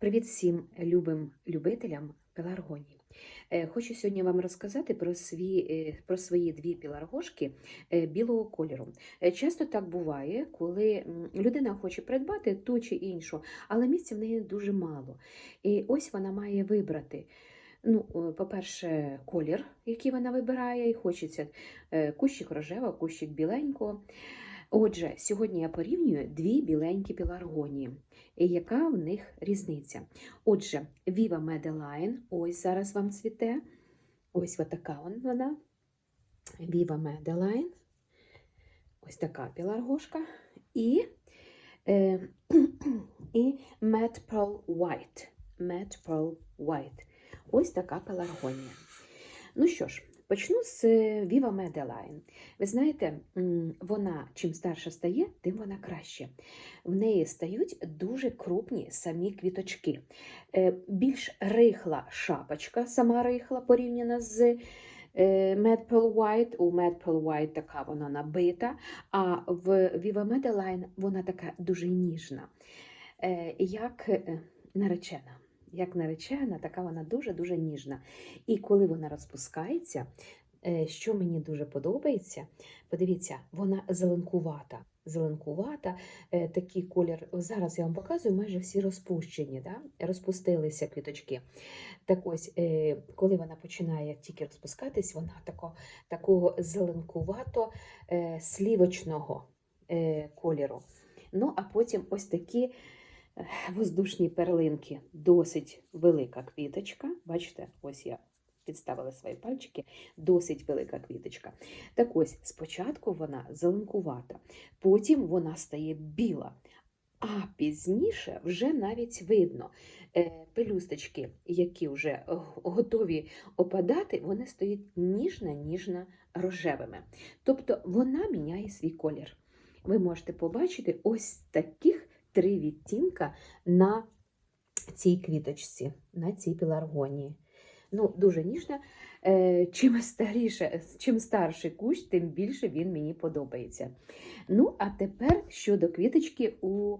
Привіт всім любим любителям пеларгонії. Е, Хочу сьогодні вам розказати про, свій, е, про свої дві пеларгошки е, білого кольору. Часто так буває, коли людина хоче придбати ту чи іншу, але місця в неї дуже мало. І ось вона має вибрати. Ну, по-перше, колір, який вона вибирає, і хочеться кущик рожева, кущик біленького. Отже, сьогодні я порівнюю дві біленькі пеларгонії. І яка в них різниця? Отже, Viva Medeline, ось зараз вам цвіте. Ось така вона. Viva Medeline. Ось така пеларгошка. І, е, і Mad Pearl White. Mad Pearl White. Ось така пеларгонія. Ну що ж, почну з е, Viva Medeline. Ви знаєте, вона чим старша стає, тим вона краще. В неї стають дуже крупні самі квіточки. Е, Більш рихла шапочка, сама рихла порівняна з е, Mad White. У Mad White така вона набита, а в Viva Medeline вона така дуже ніжна, е, як е, наречена. Як наречена, така вона дуже-дуже ніжна. І коли вона розпускається, е, що мені дуже подобається, подивіться, вона зеленкувата. Зеленкувата, е, такий колір. Зараз я вам показую, майже всі розпущені, да? розпустилися квіточки. Так ось, е, коли вона починає тільки розпускатись, вона тако, такого зеленкувато слівочного кольору. Ну, а потім ось такі воздушні перлинки, досить велика квіточка. Бачите, ось я підставила свої пальчики, досить велика квіточка. Так ось, спочатку вона зеленкувата, потім вона стає біла. А пізніше вже навіть видно е, пелюсточки, які вже готові опадати, вони стають ніжно-ніжно рожевими. Тобто вона міняє свій колір. Ви можете побачити ось таких три відтінка на цій квіточці, на цій пеларгонії. Ну, дуже ніжна. Е, Чим старіше, чим старший кущ, тим більше він мені подобається. Ну, а тепер щодо квіточки у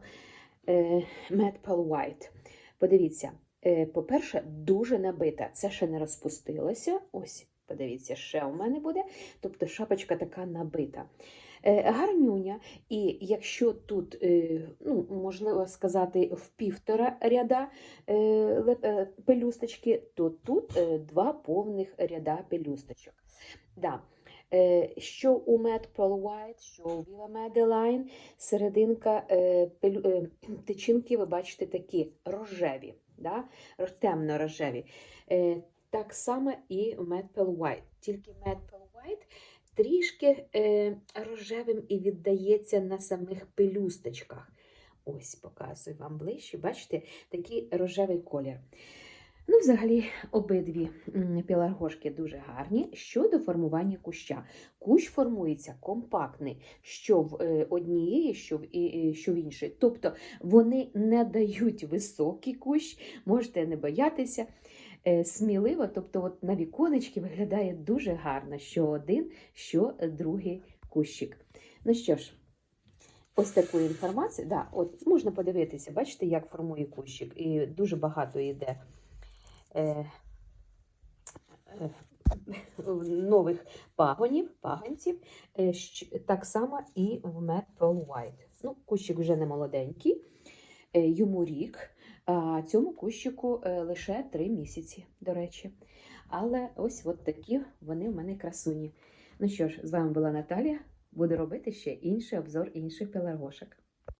е, Mad Pearl White. Подивіться, е, по-перше, дуже набита. Це ще не розпустилося. Ось, подивіться, ще у мене буде. Тобто шапочка така набита. Е, гарнюня, і якщо тут, е, ну, можливо сказати, в півтора ряда е, пелюсточки, то тут два повних ряда пелюсточок. Да. Що у Mad Pearl White, що у Viva Medeline, серединка тичинки, ви бачите, такі рожеві, да? темно-рожеві. Так само і Mad White. Тільки Pearl White трішки е, рожевим і віддається на самих пелюсточках. Ось показую вам ближче. Бачите, такий рожевий колір. Ну, взагалі, обидві м, пеларгошки дуже гарні. Щодо формування куща. Кущ формується компактний, що в е, однієї, що в, що в іншої. Тобто вони не дають високий кущ, можете не боятися. Е, Сміливо, тобто от на віконечки виглядає дуже гарно, що один, що другий кущик. Ну що ж, ось таку інформацію. Да, от можна подивитися, бачите, як формує кущик. І дуже багато йде е, е, нових пагонів, пагонців. Е, так само і в Mad Pearl White. Ну, кущик вже не молоденький, е, йому рік. Цьому кущику е, лише три місяці, до речі. Але ось от такі вони в мене красуні. Ну що ж, з вами була Наталія. Буду робити ще інший обзор інших пеларгошок.